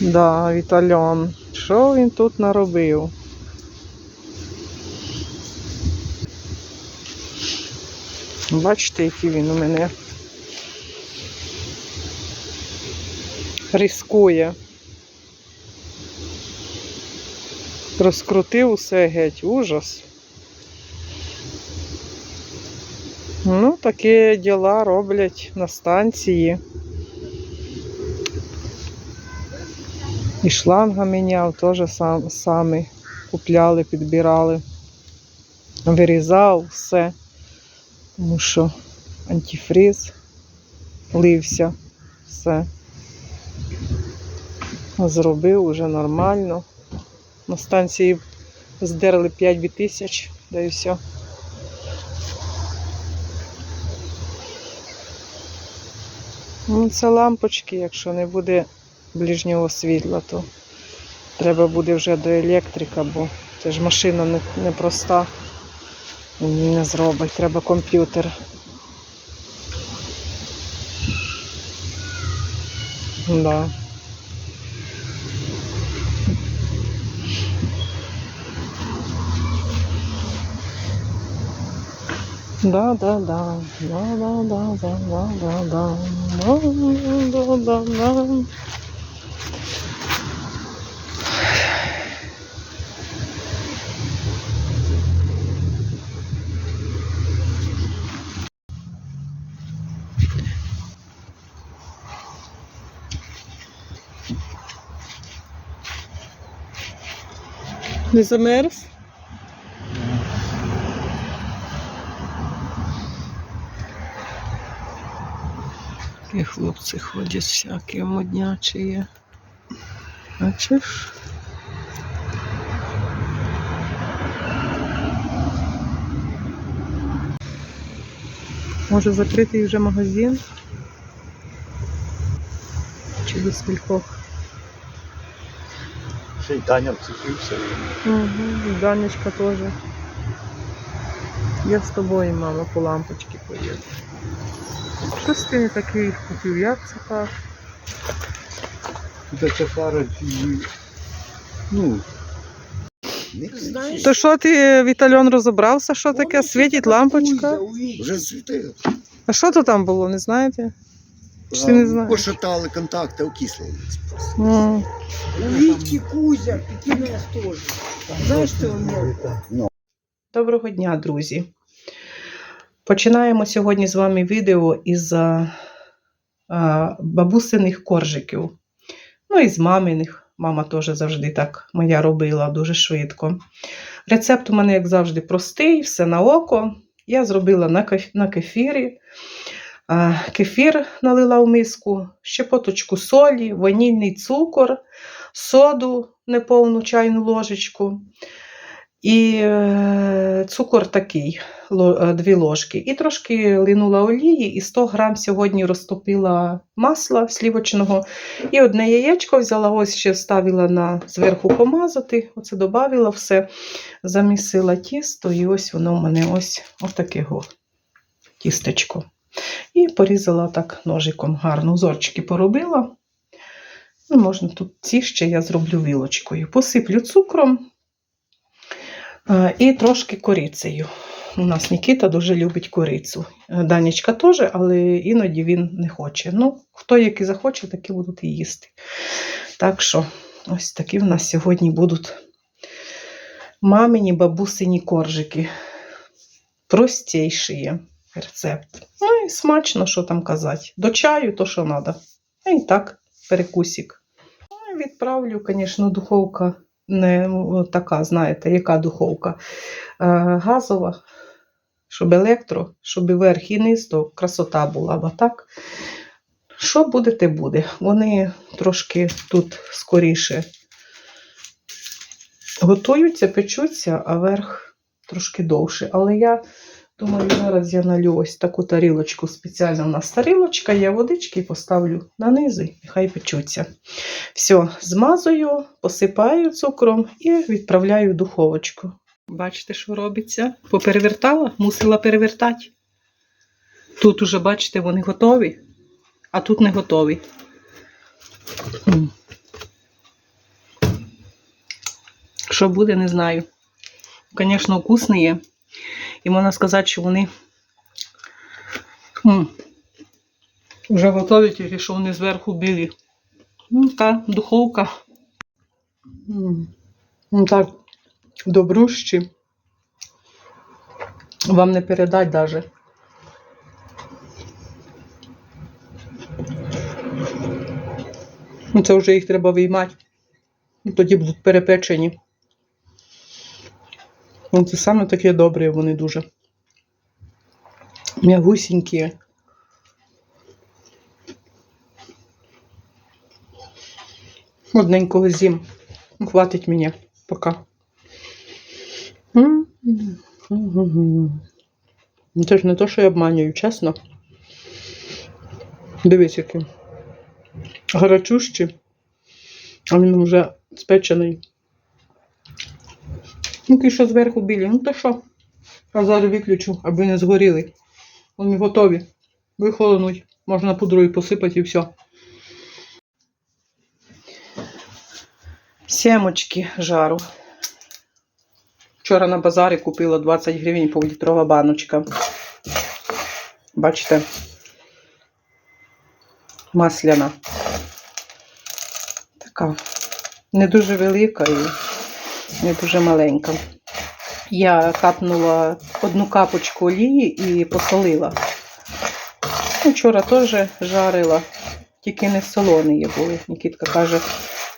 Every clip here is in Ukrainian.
Да, Вітальон. Що він тут наробив? Бачите, який він у мене рискує. Розкрутив усе геть, ужас. Ну, такі діла роблять на станції. І шланга міняв, теж сам, самі купляли, підбирали. Вирізав все. Тому що антифриз лився, все. Зробив уже нормально. На станції здерли 5 тисяч, да і все. Ну, це лампочки, якщо не буде ближнього світла, то треба буде вже до електрика, бо це ж машина не, не проста. Не зробить, треба комп'ютер. Да. Да, да, да, да, да, да, да, да, да, да, да, да, да, Не замерз? Такі хлопці ходять всякі моднячі є. Бачиш? Може закритий вже магазин? Чи до скількох? Ще й Таня вцепився. Угу, і Данечка теж. Я з тобою, мама, по лампочці поїду. Щось ти не такий купив, як це так? Та ця фара, ну, Знаєш, То що ти, Вітальон, розібрався, що таке? Світить лампочка? вже світив. А що то там було, не знаєте? Чи ти не знаєш? Пошатали контакти, окислили. М. У Вітьки Кузя, Пекінес теж. Знаєш, що у нього? Доброго дня, друзі. Починаємо сьогодні з вами відео із а, а, бабусиних коржиків. Ну і з маминих. Мама теж завжди так моя робила дуже швидко. Рецепт у мене, як завжди, простий, все на око. Я зробила на, кеф- на кефірі. Кефір налила в миску, щепоточку солі, ванільний цукор, соду неповну чайну ложечку. І е, цукор такий, е, дві ложки. І трошки линула олії, і 100 грам сьогодні розтопила масла слівочного. І одне яєчко взяла, ось ще ставила на зверху помазати. Оце додавила все, замісила тісто, і ось воно в мене ось го тістечко. І порізала так ножиком гарно. Узорчики поробила. Ну, можна тут ці ще я зроблю вілочкою. Посиплю цукром. Е, І трошки корицею. У нас Нікіта дуже любить корицю. Е, Данечка теж, але іноді він не хоче. Ну, хто який захоче, такі будуть і їсти. Так що, ось такі в нас сьогодні будуть мамині бабусині коржики. Простіші рецепт. Ну і смачно, що там казати. До чаю то, що треба. І так, перекусик. Ну, відправлю, звісно, духовка не ну, така, знаєте, яка духовка е, газова, щоб електро, щоб і верх і низ, то красота була б а так. Що буде, те буде. Вони трошки тут скоріше готуються, печуться, а верх трошки довше. Але я думаю, зараз я налю ось таку тарілочку. Спеціально у нас тарілочка, я водички поставлю на низи, нехай печуться. Все, змазую, посипаю цукром і відправляю в духовочку. Бачите, що робиться? Поперевертала, мусила перевертати. Тут уже, бачите, вони готові, а тут не готові. Що буде, не знаю. Звісно, вкусні є. І можна сказати, що вони вже готові, тільки що вони зверху білі. Ну, така духовка. Так, добрущі. Вам не передать даже. Ну, Це вже їх треба виймати. Ну, Тоді будуть перепечені. Ну, це саме таке добре, вони дуже. М'ягусінькі. Одненького. Ну, Хватить мені. Пока. Ну, Це ж не то, що я обманюю, чесно. Дивись, який. Гарачущий. А він вже спечений. Ну, ті, що зверху білі. Ну то що? А зараз виключу, аби не згоріли. Вони готові. Вихолонуть. Можна пудрою посипати і все. Сімочки жару. Вчора на базарі купила 20 гривень півлітрова баночка. Бачите? Масляна. Така не дуже велика і дуже маленька. Я капнула одну капочку олії і посолила. Вчора теж жарила, тільки не солоні були. Нікітка каже,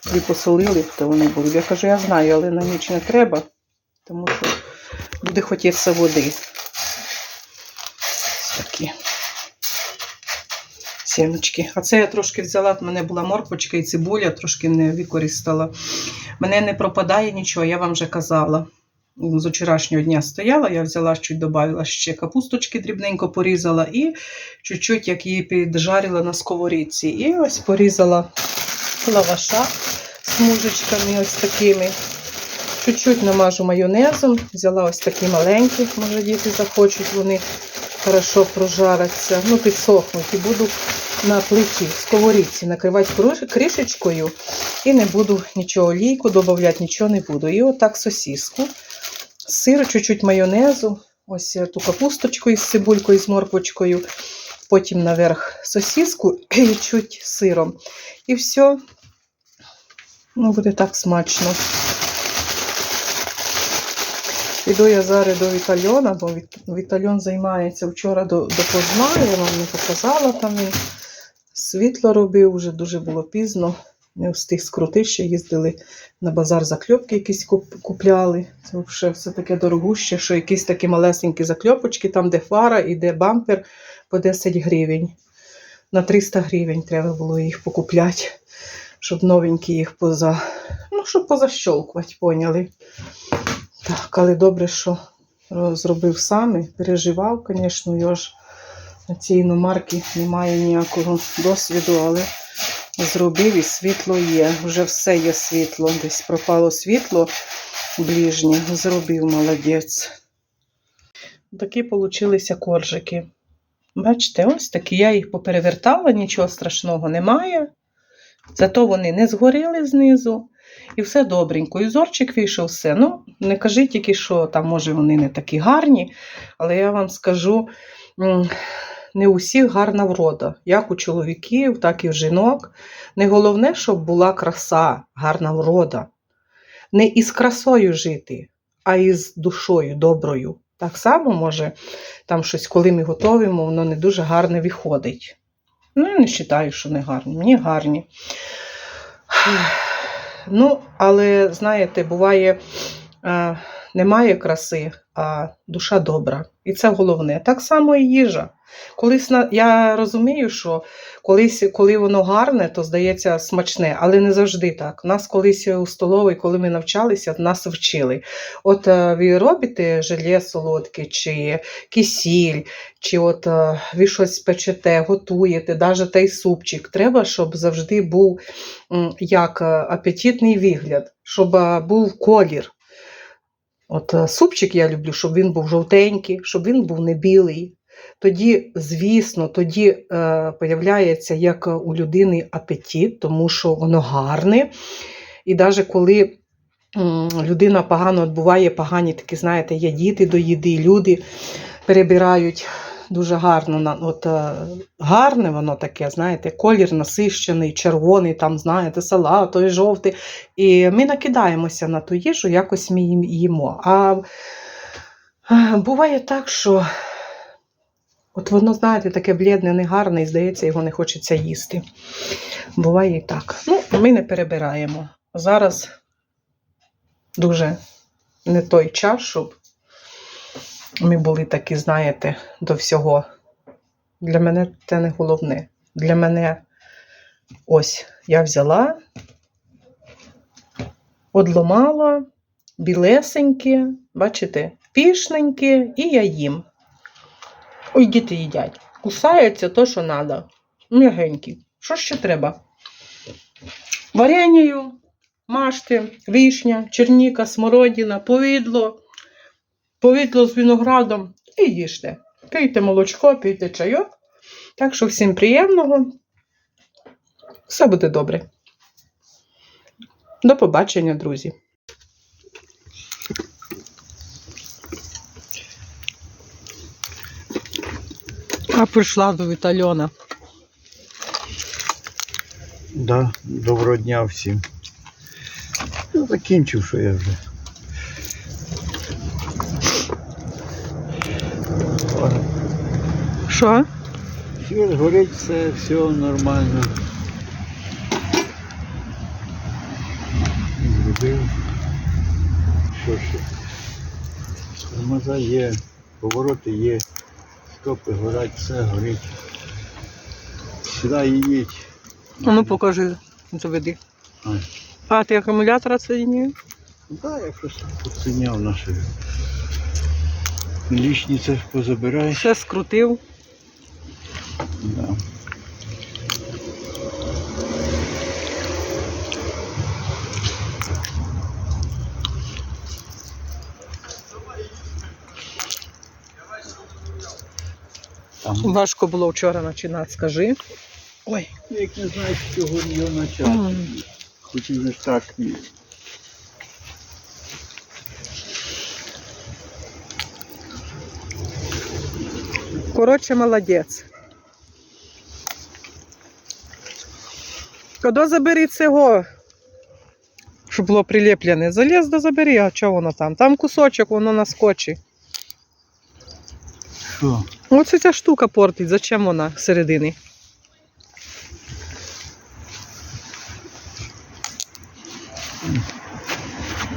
ви посолили, то вони були. Я кажу, я знаю, але на ніч не треба, тому що буде хотітися води. Такі сімочки. А це я трошки взяла, в мене була морквочка і цибуля, трошки не використала. Мене не пропадає нічого, я вам вже казала. З вчорашнього дня стояла, я взяла чуть додала ще капусточки, дрібненько порізала і чуть-чуть, як її піджарила на сковорідці. І ось порізала лаваша смужечками ось такими. Чуть-чуть намажу майонезом, взяла ось такі маленькі, може діти захочуть, вони хорошо прожаряться, ну підсохнуть і буду на плиті, сковорідці накривати криш- кришечкою і не буду нічого олійку додавати, нічого не буду. І отак сосиску, сир, чуть-чуть майонезу, ось ту капусточку із цибулькою, з морквочкою, потім наверх сосиску і чуть сиром. І все, ну буде так смачно. Іду я зараз до Вітальона, бо Вітальон займається вчора до, допоздна, я вам не показала там світло робив, вже дуже було пізно. Не встиг скрути, ще їздили на базар закльопки якісь купляли. Це вже все таке дорогуще, що якісь такі малесенькі закльопочки, там де фара і де бампер по 10 гривень. На 300 гривень треба було їх покупляти, щоб новенькі їх поза, ну, щоб позащолкувати, поняли. Так, але добре, що зробив сам, переживав, звісно, на цій іномарці немає ніякого досвіду, але зробив і світло є. Вже все є світло. Десь пропало світло ближнє. Зробив молодець. Такі получилися коржики. Бачите, ось такі. Я їх поперевертала, нічого страшного немає. Зато вони не згоріли знизу. І все добренько. І зорчик вийшов все. Ну, не кажіть тільки, що там, може, вони не такі гарні, але я вам скажу, не у всіх гарна врода, як у чоловіків, так і в жінок. Не головне, щоб була краса, гарна врода. Не із красою жити, а із душою доброю. Так само, може, там щось, коли ми готуємо, воно не дуже гарне виходить. Ну, я не вважаю, що не гарні. Мені гарні. Ну, але знаєте, буває, е, немає краси, а душа добра. І це головне. Так само і їжа. Колись я розумію, що колись, коли воно гарне, то здається смачне, але не завжди так. Нас колись у столовій, коли ми навчалися, нас вчили. От е, ви робите желе солодке, чи кисіль, чи от е, ви щось печете, готуєте, навіть той супчик. Треба, щоб завжди був як е, апетитний вигляд, щоб був колір. От е, супчик я люблю, щоб він був жовтенький, щоб він був не білий. Тоді, звісно, тоді е, появляється як у людини апетит, тому що воно гарне. І навіть коли людина погано відбуває погані такі, знаєте, є діти до їди, люди перебирають дуже гарно. От, е, гарне воно таке, знаєте, колір насищений, червоний, там, знаєте, салатовий, жовтий. І ми накидаємося на ту їжу, якось ми їмо. А буває так, що от воно, знаєте, таке блідне, негарне, і здається, його не хочеться їсти. Буває і так. Ну, ми не перебираємо. Зараз дуже не той час, щоб ми були такі, знаєте, до всього. Для мене це не головне. Для мене ось я взяла, одломала, білесеньке, бачите, пішненьке, і я їм. Ой, діти їдять. Кусається то, що треба. М'ягенькі. Що ще треба? Варенію, машти, вишня, черніка, смородина, повідло, повідло з виноградом і їжте. Пийте молочко, пийте чайок. Так що всім приємного. Все буде добре. До побачення, друзі. А прийшла до Вітальона. Да, доброго дня всім. Ну, закінчив, що я вже. Що? Світ горить, все, все нормально. Зробив. Що ще? Тормоза є, повороти є, стопи горять, все горить. Сюди їдіть. А ну покажи, заведи. А. А, ти акумулятор відсоединив? Да, я просто оціняв наші. Лічні це позабирай. Все скрутив. Да. Там, Важко було вчора починати, скажи. Ой. як не знаєш, чого його почати. М. Хотів же ж так. Коротше, молодець. Коли забери цього, щоб було прилеплене, заліз да забери, а чого воно там? Там кусочок, воно на скотчі. Що? Оце ця штука портить, зачем вона?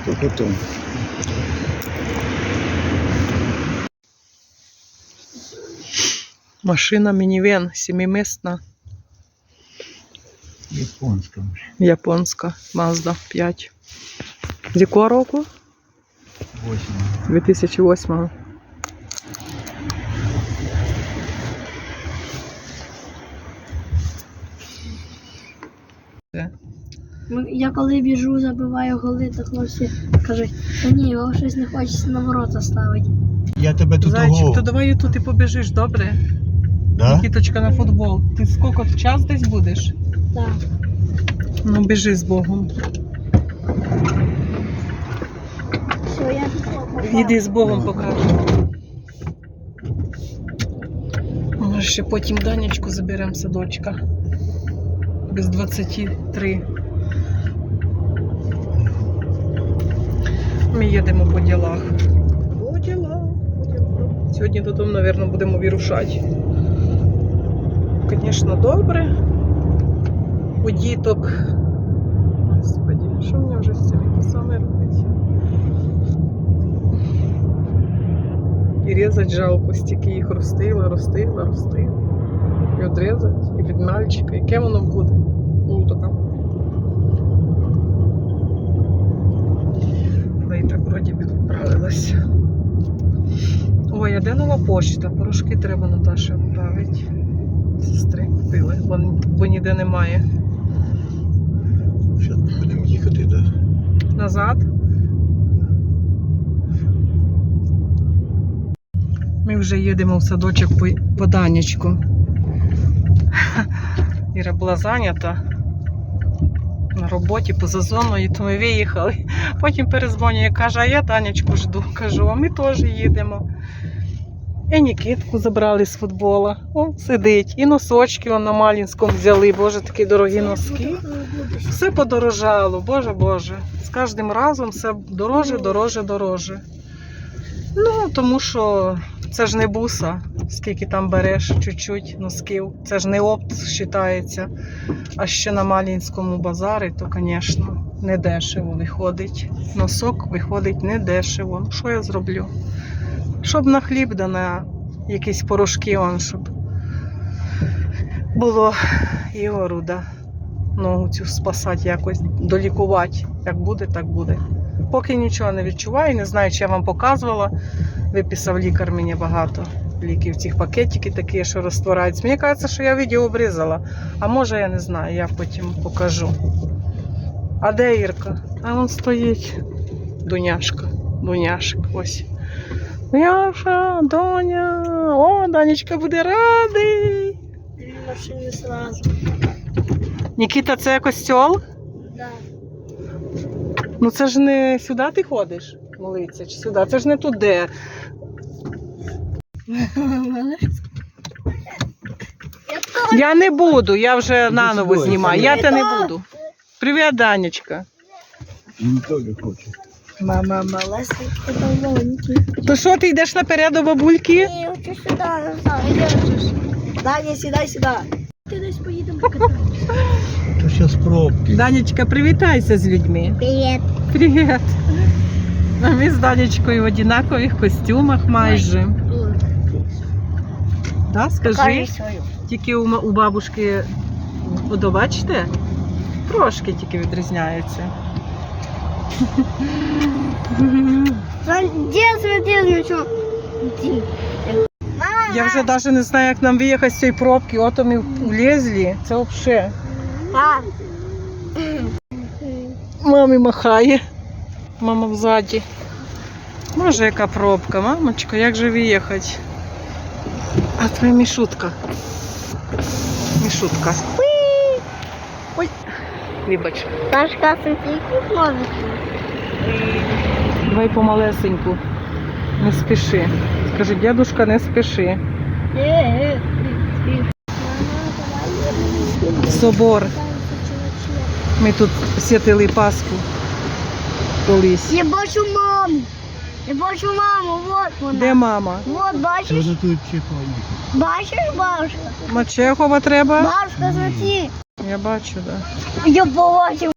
То потім. Машина мінівен, семимісна, Японська вже. японська, Mazda 5. З якого року? Восьма. 2008. Ми- Я коли біжу, забиваю голи, то хлопці кажуть, ні, вам щось не хочеться на ворота ставити. Я тебе тут Зайчик, то давай тут і побіжиш, добре? Да? Нікіточка на футбол. Ти скільки в час десь будеш? Так. Ну, біжи з Богом. Все, я. Іди з Богом покажу. Може, ще потім Данечку заберемо садочка. Без 23. Ми їдемо. По ділах, по ділах. Сьогодні додому, мабуть, будемо вирушати. Звісно, добре. У діток. Господи, що мені вже з цими косами робить? І різати жалко, стільки їх ростила, ростила, ростила. І одрізати, і від мальчика. Яке воно буде? Ну. Але і так вроді би відправилась. Ой, а де нова почта? Порошки треба Наташі відправити. Сестри купили, бо, бо ніде немає. Зараз будемо їхати, да. Назад. Ми вже їдемо в садочок по, Данечку. Іра була зайнята. на роботі поза зоною, то ми виїхали. Потім перезвонює, каже, а я Танечку жду. Кажу, а ми теж їдемо. І Нікітку забрали з футбола. О, сидить. І носочки он на Малінському взяли. Боже, такі дорогі носки. Все подорожало, Боже Боже. З кожним разом все дороже, дороже, дороже. Ну, тому що це ж не буса, скільки там береш чуть-чуть носків. Це ж не опт вважається. А ще на Малінському базарі, то, звісно, не дешево виходить. Носок виходить не дешево. Ну, що я зроблю? Щоб на хліб да на якісь порошки, он, щоб було Ігору, да, ногу цю спасати якось, долікувати. Як буде, так буде. Поки нічого не відчуваю, не знаю, чи я вам показувала. Виписав лікар мені багато ліків, цих пакетики такі, що розтвораються. Мені кажеться, що я відео обрізала. А може я не знаю, я потім покажу. А де Ірка? А вон стоїть. Дуняшка. Дуняшик, ось. Дуняша, доня. О, Данечка буде радий. Дві машини сразу. Нікіта, це костьол? Да. Ну це ж не сюди ти ходиш молитися, чи сюди? Це ж не туди. Я не буду, я вже наново знімаю. Я те не буду. Привіт, Данечка. Він теж хоче. Мама малесенька маленький. То що, ти йдеш наперед до бабульки? Я хочу сюди назад. Даня, сідай сюди. Ти десь поїдемо покатаємося. То зараз пробки. Данечка, привітайся з людьми. Привіт. Привіт. А ми з Данечкою в однакових костюмах майже. Да, скажи. Тільки у, у бабушки, бачите, трошки тільки відрізняються. Де смотри, що? Я вже навіть не знаю, як нам виїхати з цієї пробки. Ото ми влізли. Це взагалі. А, Мамі махає. Мама взаді. Може, яка пробка, мамочка, як же виїхати? А твоя мішутка. Мішутка. Вибач. Ташка симфліків нових. Давай помалесеньку. Не спіши. Скажи, дядушка, не спіши. Собор. Ми тут святили Пасху колись. Я бачу маму. Я бачу маму, вот вона. Де мама? Вот, Це бачиш? Бачиш, бабушка? Мачехова треба? Бабушка, смотри. Я бачу. Да. Я бачу.